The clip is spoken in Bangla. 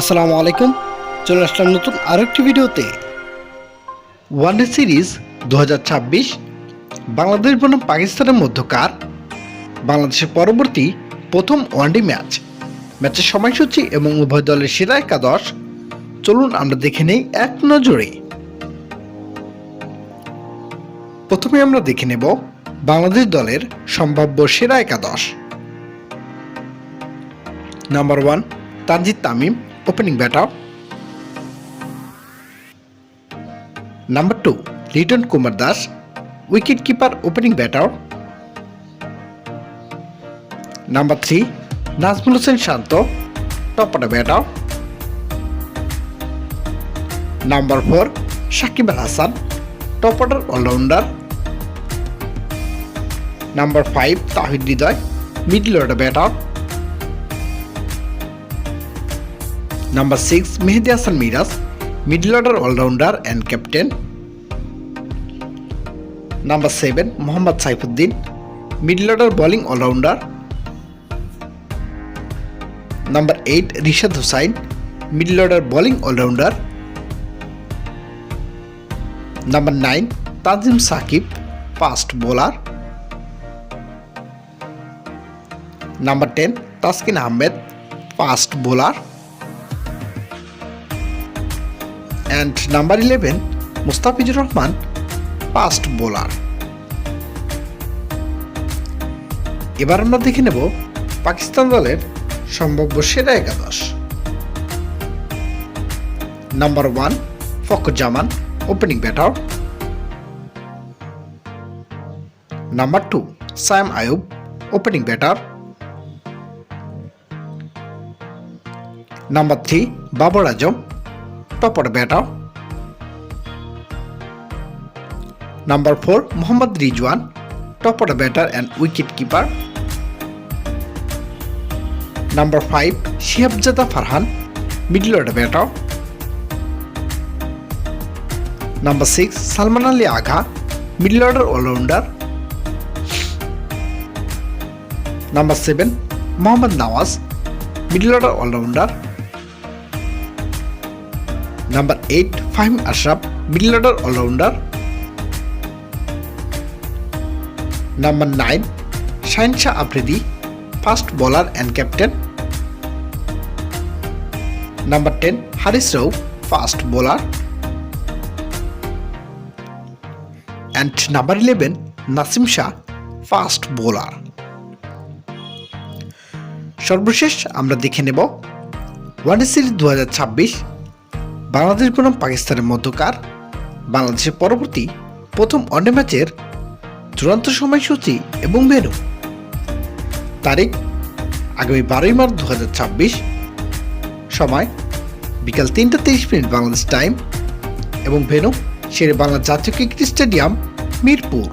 আসসালামু আলাইকুম। চলে আসলাম নতুন আরও একটি ভিডিওতে ওয়ানডে সিরিজ দুহাজার ছাব্বিশ বাংলাদেশ বনাম পাকিস্তানের মধ্যকার। বাংলাদেশের পরবর্তী প্রথম ওয়ানডে ম্যাচ। ম্যাচের সময়সূচি এবং উভয় দলের সেরা একাদশ। চলুন আমরা দেখে নেই এক নজরে। প্রথমে আমরা দেখে নেব বাংলাদেশ দলের সম্ভাব্য সেরা একাদশ। Number one Tanzid Tamim opening batter number two Liton Kumar Das wicket keeper opening batter number three Najmul Hossain Shanto top order batter number four Shakib Al Hasan top order allrounder number five Towhid Hridoy middle order number six Mehedi Hasan Miraz middle order allrounder and captain number seven Mohammad Saifuddin middle order bowling allrounder number eight Rishad Hossain middle order bowling allrounder number nine Tanzim Shakib fast bowler number ten Taskin Ahmed fast bowler and number eleven Mustafizur Rahman fast bowler এবার আমরা দেখে নেব পাকিস্তান দলের সম্ভাব্য সেরা একাদশ। Number one Fakhar Zaman opening batter number two Saim Ayub opening batter number three Babar Azam order batter. Number 4 Muhammad Rizwan, top order batter and wicket keeper. Number 5 Shihabzada Farhan, middle order batter. Number 6 Salman Ali Agha, middle order all-rounder. Number 7 Mohammad Nawaz, middle order all-rounder. Number eight, Faheem Ashraf middle order allrounder number nine Shaheen Shah Afridi fast bowler and captain number ten, Haris Rauf fast bowler and number eleven Naseem Shah fast bowler সর্বশেষ আমরা দেখে নেব ওয়ানডে সিরিজ দু হাজার ছাব্বিশ বাংলাদেশ বনাম পাকিস্তানের মধ্যকার, বাংলাদেশের পরবর্তী প্রথম ওয়ানডে ম্যাচের চূড়ান্ত সময়সূচি এবং ভেনু তারিখ আগামী বারোই মার্চ দু হাজার ছাব্বিশ, সময় বিকাল তিনটা তেইশ মিনিট বাংলাদেশ টাইম এবং ভেনু শেরে বাংলা জাতীয় ক্রিকেট স্টেডিয়াম মিরপুর।